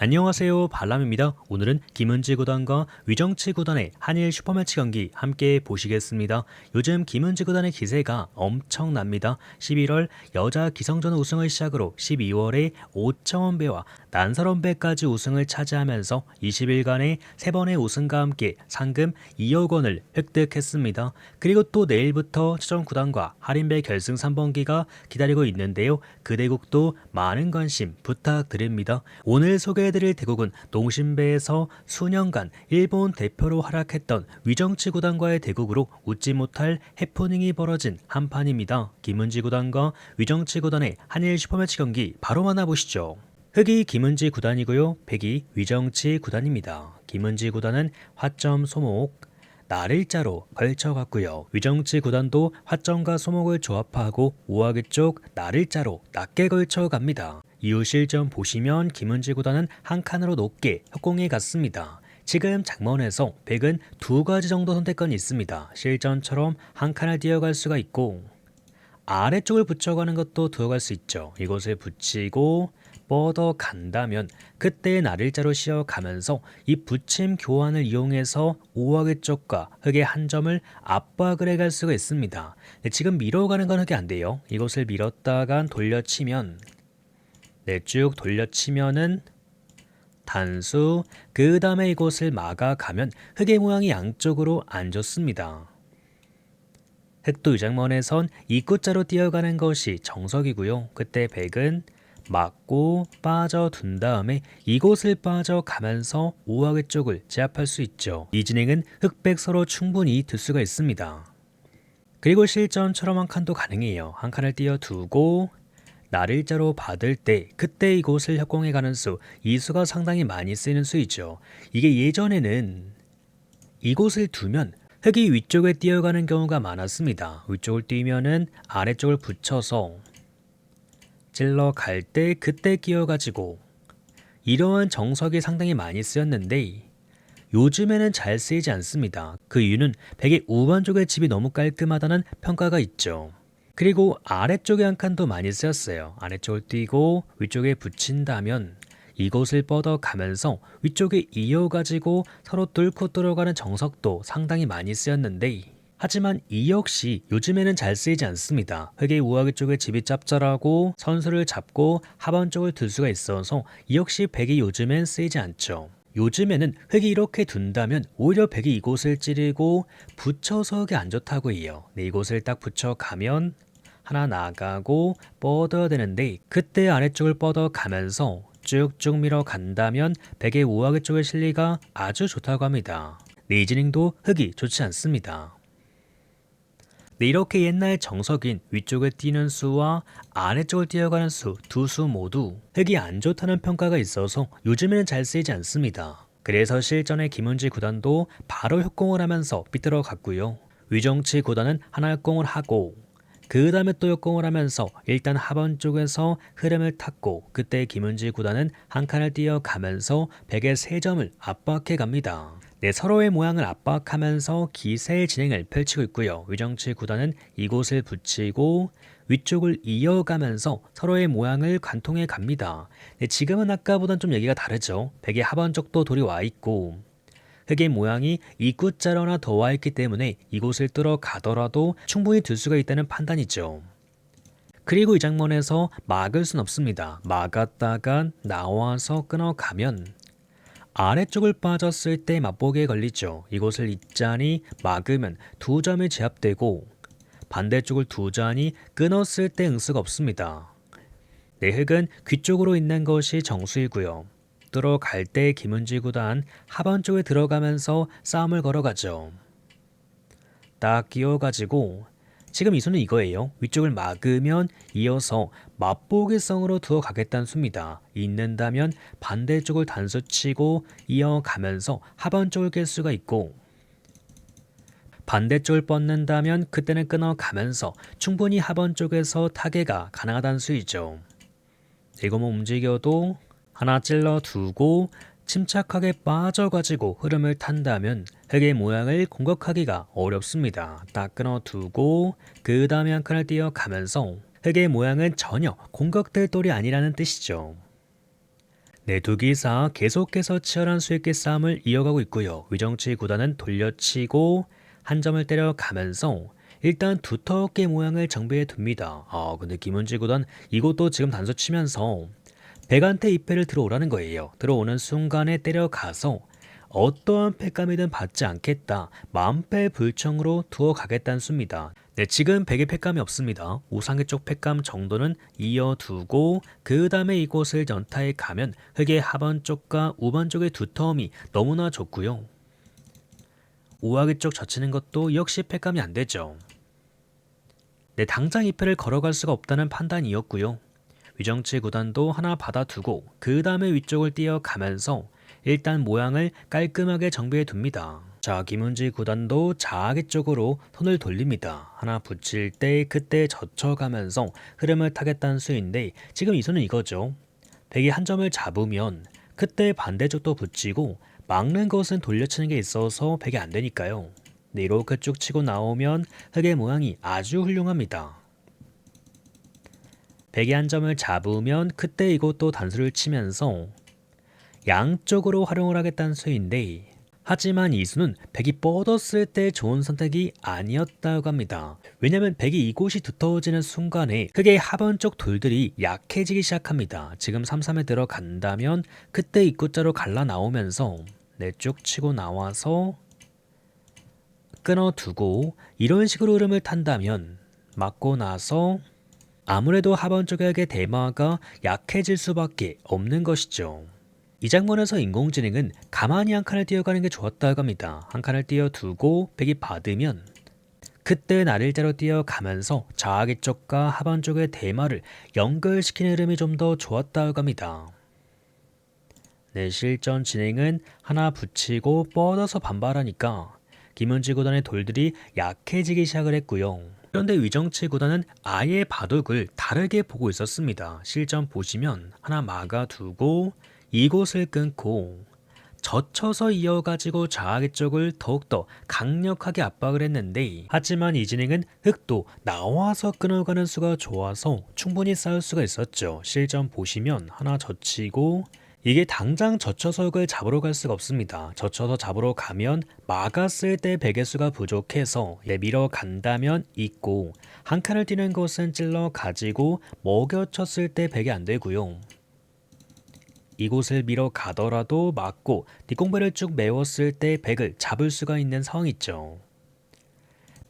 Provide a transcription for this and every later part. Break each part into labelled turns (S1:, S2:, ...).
S1: 안녕하세요 발람입니다. 오늘은 김은지 구단과 위정치 구단의 한일 슈퍼매치 경기 함께 보시겠습니다. 요즘 김은지 구단의 기세가 엄청납니다. 11월 여자 기성전 우승을 시작으로 12월에 오청원배와 난설원배까지 우승을 차지하면서 20일간의 세 번의 우승과 함께 상금 2억 원을 획득했습니다. 그리고 또 내일부터 최종 구단과 할인배 결승 3번기가 기다리고 있는데요. 그 대국도 많은 관심 부탁드립니다. 오늘 소개 해드릴 대국은 농심배에서 수년간 일본 대표로 활약했던 위정치 구단과의 대국으로 웃지 못할 해프닝이 벌어진 한 판입니다. 김은지 구단과 위정치 구단의 한일 슈퍼매치 경기 바로 만나보시죠. 흑이 김은지 구단이고요. 백이 위정치 구단입니다. 김은지 구단은 화점 소목, 날일자로 걸쳐갔고요. 위정치 구단도 화점과 소목을 조합하고 우아기 쪽 날일자로 낮게 걸쳐갑니다. 이후 실점 보시면 김은지 구단은 한 칸으로 높게 협공해 갔습니다. 지금 장면에서 백은 두 가지 정도 선택권이 있습니다. 실전처럼 한 칸을 뛰어갈 수가 있고 아래쪽을 붙여가는 것도 들어갈 수 있죠. 이곳을 붙이고 뻗어 간다면 그때 날일자로 씌어가면서 이 붙임 교환을 이용해서 오하의 쪽과 흙의 한 점을 압박을 해갈 수가 있습니다. 네, 지금 밀어가는 건 흙이 안 돼요. 이곳을 밀었다가 돌려치면 네, 쭉 돌려치면은 단수 그 다음에 이곳을 막아가면 흙의 모양이 양쪽으로 안 좋습니다. 흑도 유장먼에선 입구자로 뛰어가는 것이 정석이고요. 그때 백은 막고 빠져둔 다음에 이곳을 빠져가면서 우하의 쪽을 제압할 수 있죠. 이 진행은 흑백 서로 충분히 들 수가 있습니다. 그리고 실전처럼 한 칸도 가능해요. 한 칸을 띄어두고 날일자로 받을 때 그때 이곳을 협공해 가는 수, 이 수가 상당히 많이 쓰이는 수이죠. 이게 예전에는 이곳을 두면 흙이 위쪽에 뛰어가는 경우가 많았습니다. 위쪽을 뛰면은 아래쪽을 붙여서 찔러 갈 때 그때 끼어가지고 이러한 정석이 상당히 많이 쓰였는데 요즘에는 잘 쓰이지 않습니다. 그 이유는 백의 우반 쪽의 집이 너무 깔끔하다는 평가가 있죠. 그리고 아래쪽에 한 칸도 많이 쓰였어요. 아래쪽을 뛰고 위쪽에 붙인다면 이곳을 뻗어가면서 위쪽에 이어가지고 서로 뚫고 들어가는 정석도 상당히 많이 쓰였는데 하지만 이 역시 요즘에는 잘 쓰이지 않습니다. 흑의 우아기 쪽에 집이 짭짤하고 선수를 잡고 하반 쪽을 들 수가 있어서 이 역시 백이 요즘엔 쓰이지 않죠. 요즘에는 흑이 이렇게 둔다면 오히려 백이 이곳을 찌르고 붙여서 하기 안 좋다고 해요. 네, 이곳을 딱 붙여가면 하나 나가고 뻗어야 되는데 그때 아래쪽을 뻗어 가면서 쭉쭉 밀어 간다면 백의 우아기 쪽의 실리가 아주 좋다고 합니다. 네이즈닝도 흑이 좋지 않습니다. 네, 이렇게 옛날 정석인 위쪽에 뛰는 수와 아래쪽을 뛰어가는 수 두 수 모두 흙이 안 좋다는 평가가 있어서 요즘에는 잘 쓰이지 않습니다. 그래서 실전에 김은지 구단도 바로 협공을 하면서 삐뚤어 갔고요. 위정치 구단은 하나 협공을 하고 그 다음에 또 역공을 하면서 일단 하번 쪽에서 흐름을 탔고 그때 김은지 구단은 한 칸을 뛰어가면서 100의 3점을 압박해 갑니다. 네, 서로의 모양을 압박하면서 기세의 진행을 펼치고 있고요. 위정치 구단은 이곳을 붙이고 위쪽을 이어가면서 서로의 모양을 관통해 갑니다. 네, 지금은 아까보단 좀 얘기가 다르죠. 백의 하반 쪽도 돌이 와 있고 흙의 모양이 입구자로나 더와 있기 때문에 이곳을 뚫어 가더라도 충분히 들 수가 있다는 판단이죠. 그리고 이 장면에서 막을 순 없습니다. 막았다가 나와서 끊어가면 아래쪽을 빠졌을 때 맛보기에 걸리죠. 이곳을 있자니 막으면 두 점이 제압되고 반대쪽을 두 잔이 끊었을 때 응수가 없습니다. 내 흙은 귀 쪽으로 있는 것이 정수이고요. 들어갈 때 김은지 구단 하반 쪽에 들어가면서 싸움을 걸어가죠. 딱 끼워가지고 지금 이 수는 이거예요. 위쪽을 막으면 이어서 맛보기성으로 두어 가겠다는 수입니다. 있는다면 반대쪽을 단수치고 이어가면서 하반 쪽을 깰 수가 있고 반대쪽을 뻗는다면 그때는 끊어가면서 충분히 하반 쪽에서 타개가 가능하다는 수이죠. 이거만 움직여도 하나 찔러 두고 침착하게 빠져가지고 흐름을 탄다면 흙의 모양을 공격하기가 어렵습니다. 딱 끊어두고 그 다음에 한 칸을 띄어가면서 흙의 모양은 전혀 공격될 돌이 아니라는 뜻이죠. 네, 두 기사 계속해서 치열한 수익기 싸움을 이어가고 있고요. 위정치 구단은 돌려치고 한 점을 때려가면서 일단 두텁게 모양을 정비해 둡니다. 아, 근데 김은지 구단 이것도 지금 단수 치면서 백한테 이패를 들어오라는 거예요. 들어오는 순간에 때려가서 어떠한 패감이든 받지 않겠다. 만패 불청으로 두어 가겠다는 수입니다. 네, 지금 백의 패감이 없습니다. 우상의 쪽 패감 정도는 이어두고 그 다음에 이곳을 연타에 가면 흙의 하반 쪽과 우반 쪽의 두터움이 너무나 좋고요. 우하기 쪽 젖히는 것도 역시 패감이 안 되죠. 네, 당장 이 패를 걸어갈 수가 없다는 판단이었고요. 위정치 구단도 하나 받아두고 그 다음에 위쪽을 뛰어가면서 일단 모양을 깔끔하게 정비해 둡니다. 자, 김은지 구단도 자아기 쪽으로 손을 돌립니다. 하나 붙일 때 그때 젖혀가면서 흐름을 타겠다는 수인데 지금 이 수는 이거죠. 백이 한 점을 잡으면 그때 반대쪽도 붙이고 막는 것은 돌려치는 게 있어서 백이 안 되니까요. 네, 이렇게 쭉 치고 나오면 흙의 모양이 아주 훌륭합니다. 백이 한 점을 잡으면 그때 이것도 단수를 치면서 양쪽으로 활용을 하겠다는 수인데 하지만 이 수는 백이 뻗었을 때 좋은 선택이 아니었다고 합니다. 왜냐면 백이 이곳이 두터워지는 순간에 흙의 하반 쪽 돌들이 약해지기 시작합니다. 지금 3-3에 들어간다면 그때 입구자로 갈라 나오면서 내쭉 치고 나와서 끊어두고 이런 식으로 흐름을 탄다면 맞고 나서 아무래도 하반 쪽의 대마가 약해질 수밖에 없는 것이죠. 이 장면에서 인공지능은 가만히 한 칸을 뛰어가는 게 좋았다고 합니다. 한 칸을 뛰어두고 백이 받으면 그때 날일자로 뛰어가면서 좌하기 쪽과 하반 쪽의 대마를 연결시키는 흐름이 좀 더 좋았다고 합니다. 네, 실전 진행은 하나 붙이고 뻗어서 반발하니까 김은지 구단의 돌들이 약해지기 시작을 했고요. 그런데 위정치 구단은 아예 바둑을 다르게 보고 있었습니다. 실전 보시면 하나 막아두고 이곳을 끊고 젖혀서 이어가지고 좌하기 쪽을 더욱더 강력하게 압박을 했는데 하지만 이 진행은 흙도 나와서 끊어가는 수가 좋아서 충분히 쌓을 수가 있었죠. 실전 보시면 하나 젖히고 이게 당장 흙을 잡으러 갈 수가 없습니다. 젖혀서 잡으러 가면 막았을 때 베개 수가 부족해서 내밀어 간다면 있고 한 칸을 뛰는 것은 찔러 가지고 먹여쳤을 때 베개 안 되고요. 이곳을 밀어 가더라도 맞고 뒷공배를 쭉 메웠을 때 백을 잡을 수가 있는 상황이죠.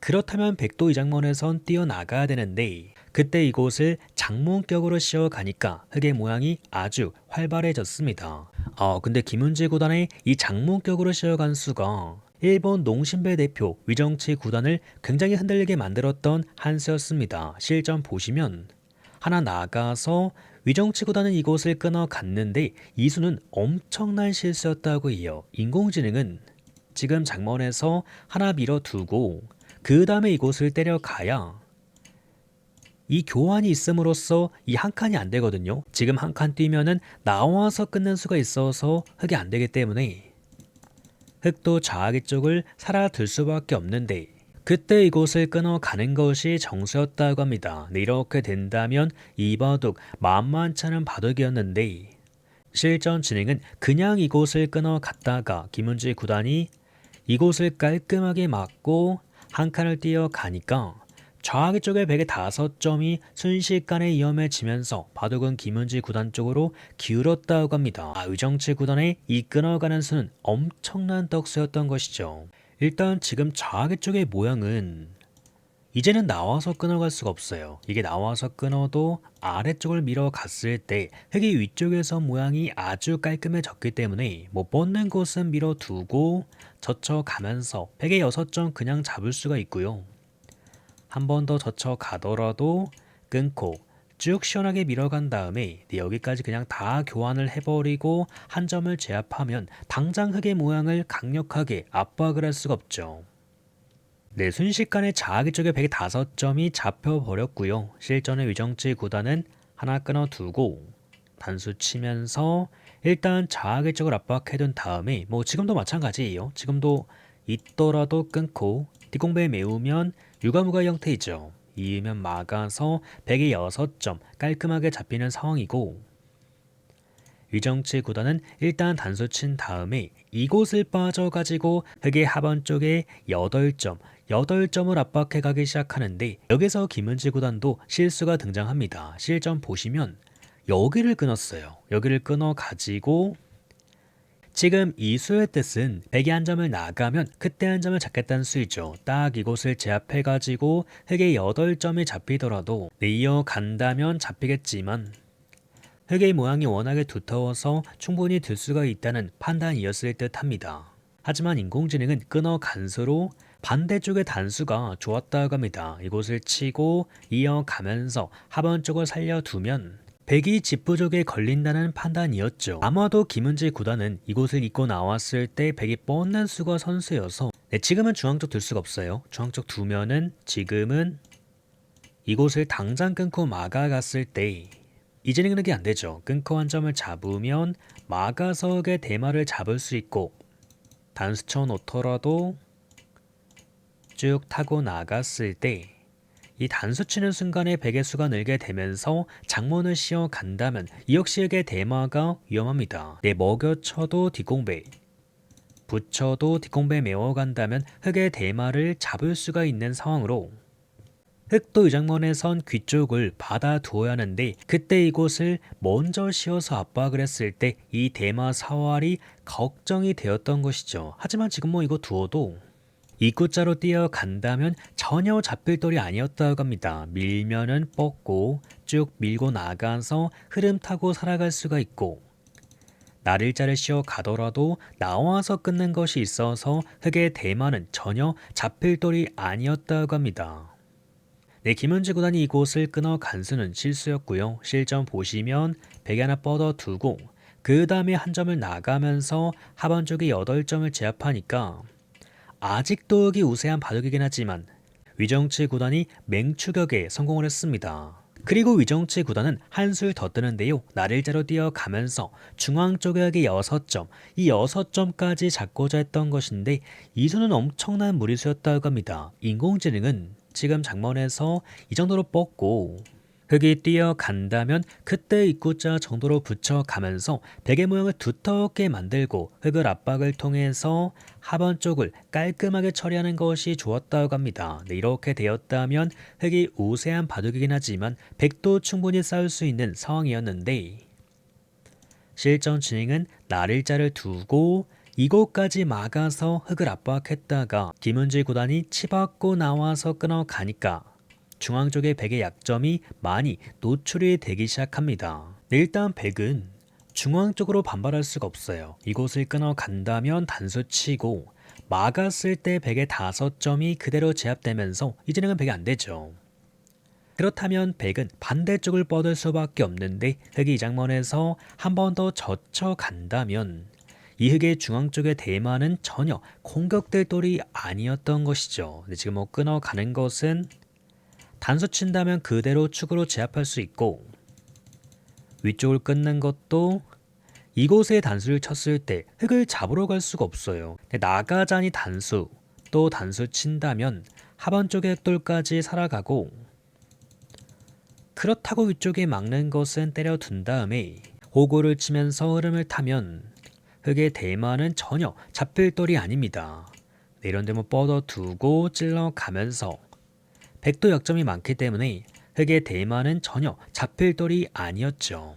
S1: 그렇다면 백도 이 장면에선 뛰어나가야 되는데 그때 이곳을 장문격으로 씌워가니까 흙의 모양이 아주 활발해졌습니다. 아 근데 김은지 구단의 이 장문격으로 씌워간 수가 일본 농심배 대표 위정치 구단을 굉장히 흔들리게 만들었던 한 수였습니다. 실전 보시면 하나 나가서 위정치 구단은 이곳을 끊어 갔는데 이 수는 엄청난 실수였다고 해요. 인공지능은 지금 장면에서 하나 밀어두고 그 다음에 이곳을 때려가야 이 교환이 있음으로써 이 한 칸이 안 되거든요. 지금 한 칸 뛰면은 나와서 끊는 수가 있어서 흙이 안 되기 때문에 흙도 좌하기 쪽을 살아둘 수밖에 없는데 그때 이곳을 끊어가는 것이 정수였다고 합니다. 네, 이렇게 된다면 이 바둑 만만치 않은 바둑이었는데 실전 진행은 그냥 이곳을 끊어갔다가 김은지 구단이 이곳을 깔끔하게 막고 한 칸을 뛰어가니까 좌하기 쪽에 백의 다섯 점이 순식간에 위험해지면서 바둑은 김은지 구단 쪽으로 기울었다고 합니다. 아, 의정치 구단의 이 끊어가는 수는 엄청난 떡수였던 것이죠. 일단 지금 좌하기 쪽의 모양은 이제는 나와서 끊어갈 수가 없어요. 이게 나와서 끊어도 아래쪽을 밀어갔을 때 흙이 위쪽에서 모양이 아주 깔끔해졌기 때문에 못 뻗는 곳은 밀어두고 젖혀가면서 팩의 6점 그냥 잡을 수가 있고요. 한 번 더 젖혀 가더라도 끊고 쭉 시원하게 밀어간 다음에 네, 여기까지 그냥 다 교환을 해버리고 한 점을 제압하면 당장 흙의 모양을 강력하게 압박을 할 수가 없죠. 네, 순식간에 자아기 쪽에 105점이 잡혀버렸고요. 실전의 위정치 구단은 하나 끊어두고 단수 치면서 일단 자아기 쪽을 압박해둔 다음에 뭐 지금도 마찬가지예요. 지금도 있더라도 끊고 뒷공배에 메우면 유가무가 형태이죠. 이으면 막아서 100에 6점 깔끔하게 잡히는 상황이고 위정치 구단은 일단 단수 친 다음에 이곳을 빠져가지고 흑의 하반 쪽에 8점, 8점을 압박해 가기 시작하는데 여기서 김은지 구단도 실수가 등장합니다. 실점 보시면 여기를 끊었어요. 여기를 끊어 가지고 지금 이 수의 뜻은 백이 한 점을 나가면 그때 한 점을 잡겠다는 수이죠. 딱 이곳을 제압해 가지고 흑의 8점이 잡히더라도 이어 간다면 잡히겠지만 흑의 모양이 워낙에 두터워서 충분히 들 수가 있다는 판단이었을 듯합니다. 하지만 인공지능은 끊어 간수로 반대쪽의 단수가 좋았다고 합니다. 이곳을 치고 이어가면서 하반 쪽을 살려두면 백이 집부족에 걸린다는 판단이었죠. 아마도 김은지 구단은 이곳을 잊고 나왔을 때 백이 뻔한 수가 선수여서 네, 지금은 중앙 쪽둘 수가 없어요. 중앙 쪽 두면은 지금은 이곳을 당장 끊고 막아갔을 때 이제는 그게 안 되죠. 끊고 한 점을 잡으면 마가석의 대마를 잡을 수 있고 단수 쳐 놓더라도 쭉 타고 나갔을 때 이 단수 치는 순간에 백의 수가 늘게 되면서 장문을 씌어 간다면 이 역시 흑의 대마가 위험합니다. 내 먹여쳐도 뒷공배 붙여도 뒷공배 메워간다면 흑의 대마를 잡을 수가 있는 상황으로 흑도 이 장면에선 귀 쪽을 받아 두어야 하는데 그때 이곳을 먼저 씌워서 압박을 했을 때 이 대마 사활이 걱정이 되었던 것이죠. 하지만 지금 뭐 이거 두어도 입구자로 뛰어간다면 전혀 잡힐 돌이 아니었다고 합니다. 밀면은 뻗고 쭉 밀고 나가서 흐름 타고 살아갈 수가 있고 날일자를 씌워 가더라도 나와서 끊는 것이 있어서 흑의 대마는 전혀 잡힐 돌이 아니었다고 합니다. 네, 김은지 구단이 이곳을 끊어 간수는 실수였고요. 실점 보시면 백이 하나 뻗어 두고 그 다음에 한 점을 나가면서 하반 쪽에 8점을 제압하니까 아직도 여기 우세한 바둑이긴 하지만 위정치 구단이 맹추격에 성공을 했습니다. 그리고 위정치 구단은 한술 더 뜨는데요. 날일자로 뛰어가면서 중앙 쪽에 여기 6점, 이 6점까지 잡고자 했던 것인데 이 수는 엄청난 무리수였다고 합니다. 인공지능은 지금 장면에서 이 정도로 뻗고 흑이 뛰어간다면 그때 입구자 정도로 붙여가면서 베개 모양을 두텁게 만들고 흑을 압박을 통해서 하반 쪽을 깔끔하게 처리하는 것이 좋았다고 합니다. 네, 이렇게 되었다면 흑이 우세한 바둑이긴 하지만 백도 충분히 싸울 수 있는 상황이었는데 실전 진행은 날일자를 두고 이곳까지 막아서 흑을 압박했다가 김은지 구단이 치받고 나와서 끊어가니까 중앙 쪽의 백의 약점이 많이 노출이 되기 시작합니다. 일단 백은 중앙 쪽으로 반발할 수가 없어요. 이곳을 끊어 간다면 단수 치고 막았을 때 백의 다섯 점이 그대로 제압되면서 이제는 백이 안 되죠. 그렇다면 백은 반대쪽을 뻗을 수밖에 없는데 흑이 이 장면에서 한 번 더 젖혀 간다면 이 흑의 중앙 쪽의 대만은 전혀 공격될 돌이 아니었던 것이죠. 지금 뭐 끊어가는 것은 단수 친다면 그대로 축으로 제압할 수 있고 위쪽을 끊는 것도 이곳에 단수를 쳤을 때 흑을 잡으러 갈 수가 없어요. 나가자니 단수 또 단수 친다면 하반 쪽의 흑돌까지 살아가고 그렇다고 위쪽에 막는 것은 때려둔 다음에 호구를 치면서 흐름을 타면 흑의 대마는 전혀 잡힐 돌이 아닙니다. 네, 이런 데뭐 뻗어두고 찔러가면서 백도 약점이 많기 때문에 흑의 대마는 전혀 잡힐 돌이 아니었죠.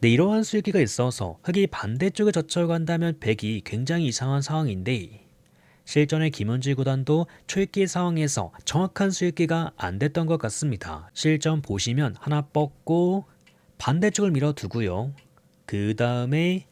S1: 네, 이러한 수익기가 있어서 흑이 반대쪽에 젖혀 간다면 백이 굉장히 이상한 상황인데 실전의 김은지 구단도 초읽기 상황에서 정확한 수익기가 안 됐던 것 같습니다. 실전 보시면 하나 뻗고 반대쪽을 밀어두고요. 그 다음에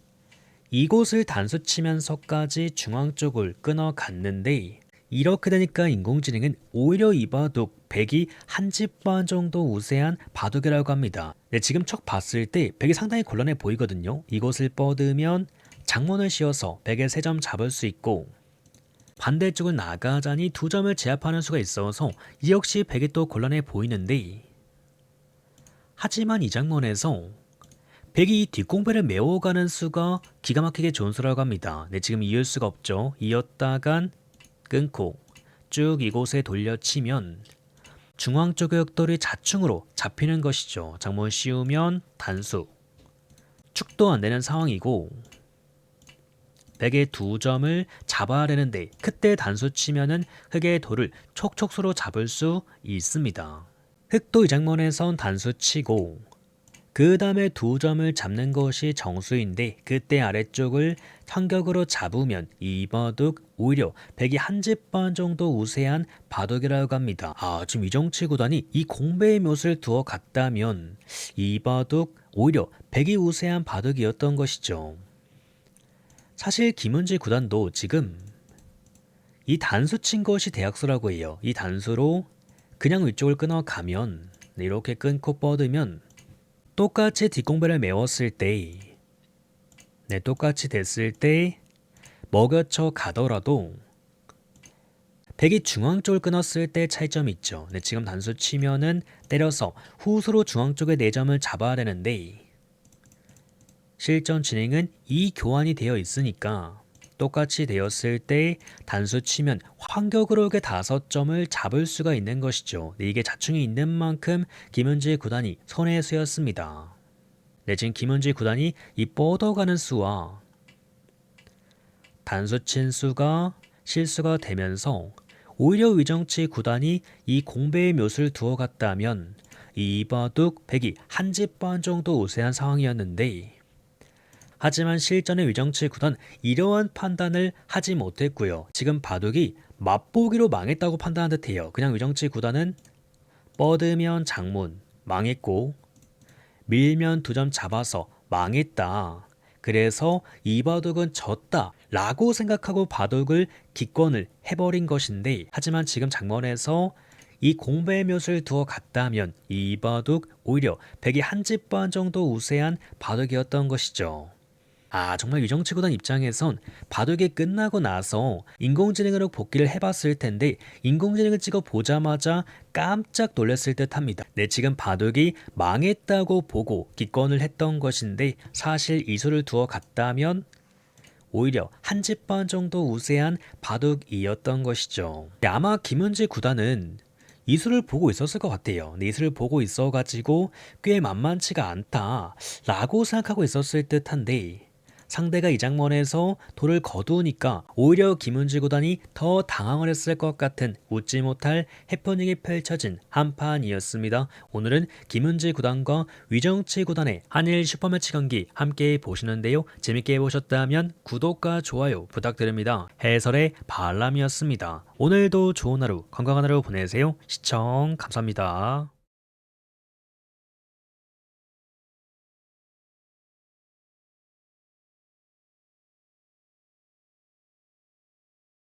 S1: 이곳을 단수 치면서까지 중앙 쪽을 끊어 갔는데 이렇게 되니까 인공지능은 오히려 이 바둑 백이 한 집 반 정도 우세한 바둑이라고 합니다. 네, 지금 척 봤을 때 백이 상당히 곤란해 보이거든요. 이곳을 뻗으면 장문을 씌워서 백의 세점 잡을 수 있고 반대쪽을 나가자니 두 점을 제압하는 수가 있어서 이 역시 백이 또 곤란해 보이는데 하지만 이 장면에서 백이 뒷공배를 메워가는 수가 기가 막히게 좋은 수라고 합니다. 네, 지금 이을 수가 없죠. 이었다간 끊고 쭉 이곳에 돌려치면 중앙 쪽의 흑돌이 자충으로 잡히는 것이죠. 장문 씌우면 단수. 축도 안 되는 상황이고 백의 두 점을 잡아야 되는데 그때 단수 치면은 흑의 돌을 촉촉수로 잡을 수 있습니다. 흑도 이 장면에선 단수 치고 그 다음에 두 점을 잡는 것이 정수인데 그때 아래쪽을 환격으로 잡으면 이 바둑 오히려 백이 한 집 반 정도 우세한 바둑이라고 합니다. 아 지금 이정치 구단이 이 공배의 묘수를 두어 갔다면 이 바둑 오히려 백이 우세한 바둑이었던 것이죠. 사실 김은지 구단도 지금 이 단수 친 것이 대학수라고 해요. 이 단수로 그냥 위쪽을 끊어가면 네, 이렇게 끊고 뻗으면 똑같이 뒷공배를 메웠을 때 네, 똑같이 됐을 때 먹여쳐 가더라도 백이 중앙 쪽을 끊었을 때 차이점이 있죠. 네, 지금 단수 치면은 때려서 후수로 중앙 쪽의 네 점을 잡아야 되는데 실전 진행은 이 교환이 되어 있으니까 똑같이 되었을 때 단수 치면 환격으로 그 다섯 점을 잡을 수가 있는 것이죠. 네, 이게 자충이 있는 만큼 김은지 구단이 손의 수였습니다. 네, 지금 김은지 구단이 이 뻗어가는 수와 단수 친 수가 실수가 되면서 오히려 위정치 구단이 이 공배의 묘수를 두어 갔다면 이 바둑 백이 한 집 반 정도 우세한 상황이었는데 하지만 실전의 위정치 구단 이러한 판단을 하지 못했고요. 지금 바둑이 맛보기로 망했다고 판단한 듯해요. 그냥 위정치 구단은 뻗으면 장문 망했고 밀면 두 점 잡아서 망했다. 그래서 이 바둑은 졌다 라고 생각하고 바둑을 기권을 해버린 것인데 하지만 지금 장면에서 이 공배의 묘수를 두어 갔다면 이 바둑 오히려 백이 한 집 반 정도 우세한 바둑이었던 것이죠. 아 정말 유정치 구단 입장에선 바둑이 끝나고 나서 인공지능으로 복귀를 해봤을 텐데 인공지능을 찍어 보자마자 깜짝 놀랐을 듯 합니다. 네 지금 바둑이 망했다고 보고 기권을 했던 것인데 사실 이수를 두어 갔다면 오히려 한 집 반 정도 우세한 바둑이었던 것이죠. 네, 아마 김은지 구단은 이수를 보고 있었을 것 같아요. 네, 이수를 보고 있어가지고 꽤 만만치가 않다라고 생각하고 있었을 듯한데 상대가 이 장면에서 돌을 거두니까 오히려 김은지 구단이 더 당황을 했을 것 같은 웃지 못할 해프닝이 펼쳐진 한판이었습니다. 오늘은 김은지 구단과 위정치 구단의 한일 슈퍼매치 경기 함께 보시는데요. 재밌게 보셨다면 구독과 좋아요 부탁드립니다. 해설의 발람이었습니다. 오늘도 좋은 하루 건강한 하루 보내세요. 시청 감사합니다.